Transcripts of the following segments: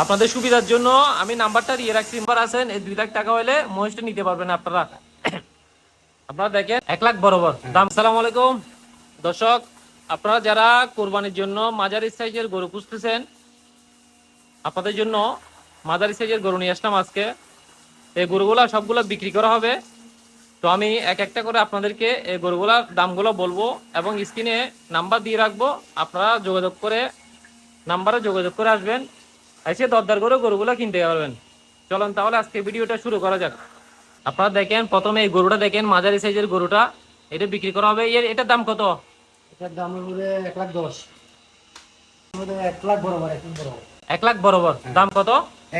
আপনাদের সুবিধার জন্য আমি নাম্বারটা দিয়ে রাখছি। নাম্বার আছেন এই দুই লাখ টাকা হলে মহিষটা নিতে পারবেন আপনারা। আপনারা দেখেন এক লাখ বরাবর। দাম সালাম আলাইকুম। দর্শক আপনারা যারা কোরবানির জন্য মাঝারি সাইজের গরু পুষতেছেন আপনাদের জন্য মাঝারি সাইজের গরু নিয়ে আসলাম আজকে। এই গরুগুলা সবগুলো বিক্রি করা হবে। তো আমি এক একটা করে আপনাদেরকে এই গরুগুলার দামগুলো বলব এবং স্ক্রিনে নাম্বার দিয়ে রাখব। আপনারা যোগাযোগ করে নাম্বারে যোগাযোগ করে আসবেন। এসে দরদার করে গরুগুলো কিনতে পারবেন। চলুন তাহলে আজকে ভিডিওটা শুরু করা যাক। আপনারা দেখেন প্রথমে এই গরুটা দেখেন মাঝারি সাইজের গরুটা। এটা বিক্রি করা হবে। এর এটার দাম কত? এটার দাম হবে এক লাখ দশ। বরাবর এক লাখ বরাবর। এক লাখ বরাবর। দাম কত?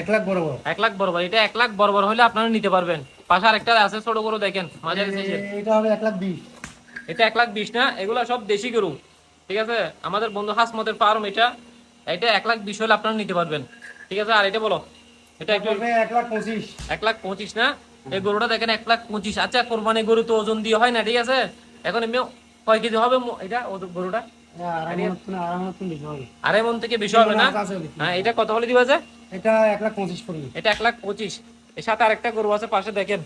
এক লাখ বরাবর। এক লাখ বরাবর। এটা এক লাখ বরাবর হলে আপনারা নিতে পারবেন। পাশে আরেকটা আছে ছোট গরু দেখেন মাঝারি সাইজের। এটা হবে এক লাখ বিশ। এটা এক লাখ বিশ না? এগুলো সব দেশি গরু। ঠিক আছে? আমাদের বন্ধু হাসমতের ফার্ম এটা। এটা এক লাখ বিশ হলে আপনারা নিতে পারবেন। ঠিক আছে? আর এটা বলো এটা একটু এক লাখ পঁচিশ। এক লাখ পঁচিশ না? এই গরুটা দেখেন এক লাখ পঁচিশ। আচ্ছা কোরবানি গরু তো ওজন দিয়ে হয় না ঠিক আছে? এখন এমনি কয় কেজি হবে এটা গরুটা? আড়াই মন থেকে- আড়াই থেকে বেশি হবে। আড়াই থেকে বেশি হবে না? হ্যাঁ এটা কত হলে দিবা এটা এক লাখ পঁচিশ পড়বে। এটা এক লাখ পঁচিশ। এর সাথে আরেকটা গরু আছে পাশে দেখেন।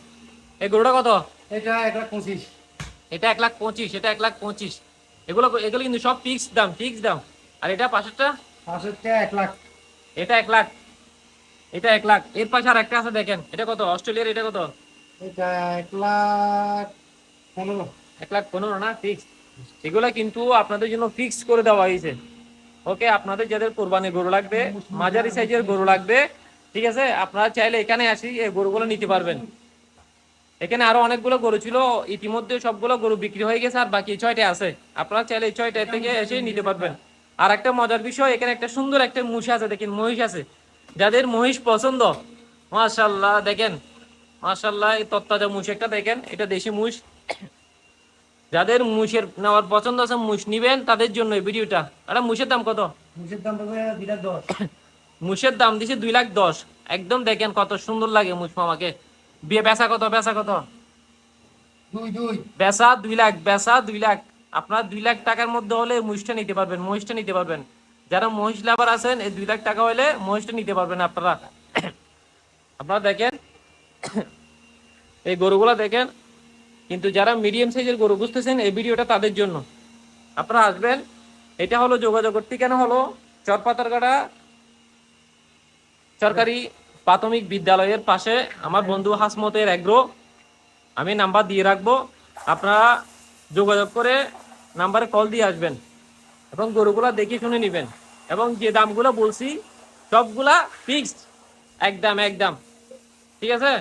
এই গরুটা কত? এটা এক লাখ পঁচিশ। এটা এক লাখ পঁচিশ এটা এক লাখ পঁচিশ। এগুলো এগুলো কিন্তু সব ফিক্স দাম ফিক্স দাম। আর এটা পাশেরটা? এক লাখ। এটা এক লাখ। এটা এক লাখ। এর পাশে আর একটা আছে দেখেন। এটা কত? অস্ট্রেলিয়ার এটা কত? এটা এক লাখ পনেরো। এক লাখ পনেরো না? ফিক্স এগুলো কিন্তু আপনাদের জন্য ফিক্স করে দেওয়া হয়েছে। ওকে আপনাদের যাদের কোরবানি গরু লাগবে মাঝারি সাইজের গরু লাগবে ঠিক আছে? আপনারা চাইলে এখানে আসি এই গরুগুলো নিতে পারবেন। এখানে আরও অনেকগুলো গরু ছিল ইতিমধ্যে সবগুলো গরু বিক্রি হয়ে গেছে আর বাকি ছয়টা আছে। আপনারা চাইলে এই ছয়টা থেকে এসে নিতে পারবেন। আর একটা মজার বিষয় এখানে একটা সুন্দর একটা মহিষ আছে দেখেন মহিষ আছে। যাদের মহিষ পছন্দ মাশাল্লাহ দেখেন মাশাল্লাহ এই তত্তাজা মুষ একটা দেখেন এটা দেশি মুষ যাদের মুষের নেওয়ার পছন্দ আছে মুষ নিবেন তাদের জন্য এই ভিডিওটা। আরে মুষের দাম কত? মুসের দাম দুই লাখ দশ। মুষের দাম দিছে দুই লাখ দশ। একদম দেখেন কত সুন্দর লাগে মুষ মামাকে। বিয়ে বেচা কত বেচা কত? দুই দুই। বেচা দুই লাখ বেচা দুই লাখ। আপনার দুই লাখ টাকার মধ্যে হলে মহিষটা নিতে পারবেন, মহিষটা নিতে পারবেন। যারা মহিষ লাভার আছেন, এই দুই লাখ টাকা হলে মহিষটা নিতে পারবেন আপনারা। আপনারা দেখেন, এই গরুগুলা দেখেন, কিন্তু যারা মিডিয়াম সাইজের গরু বুঝতেছেন, এই ভিডিওটা তাদের জন্য। আপনারা আসবেন, এটা হলো যোগাযোগের ঠিকানা হলো? চরপাতারগাড়া সরকারি প্রাথমিক বিদ্যালয়ের পাশে আমার বন্ধু হাসমতের এগ্রো আমি নাম্বার দিয়ে রাখব। আপনারা যোগাযোগ করে নাম্বারে কল দিয়ে আসবেন এবং গরুগুলা দেখে শুনে নেবেন। এবং যে দামগুলো বলছি, সবগুলা ফিক্সড একদম একদম। ঠিক আছে?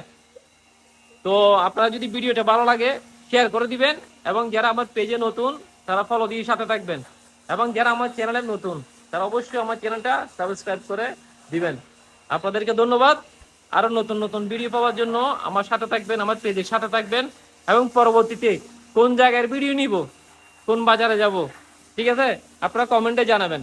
তো আপনারা যদি ভিডিওটা ভালো লাগে শেয়ার করে দিবেন এবং যারা আমার পেজে নতুন, তারা ফলো দিয়ে সাথে থাকবেন। এবং যারা আমার চ্যানেলে নতুন, তারা অবশ্যই আমার চ্যানেলটা সাবস্ক্রাইব করে দিবেন। আপনাদেরকে ধন্যবাদ। আরও নতুন নতুন ভিডিও পাওয়ার জন্য আমার সাথে থাকবেন, আমার পেজের সাথে থাকবেন। এবং পরবর্তীতে কোন জায়গার ভিডিও নিব? কোন বাজারে যাব? ঠিক আছে? আপনারা কমেন্টে জানাবেন।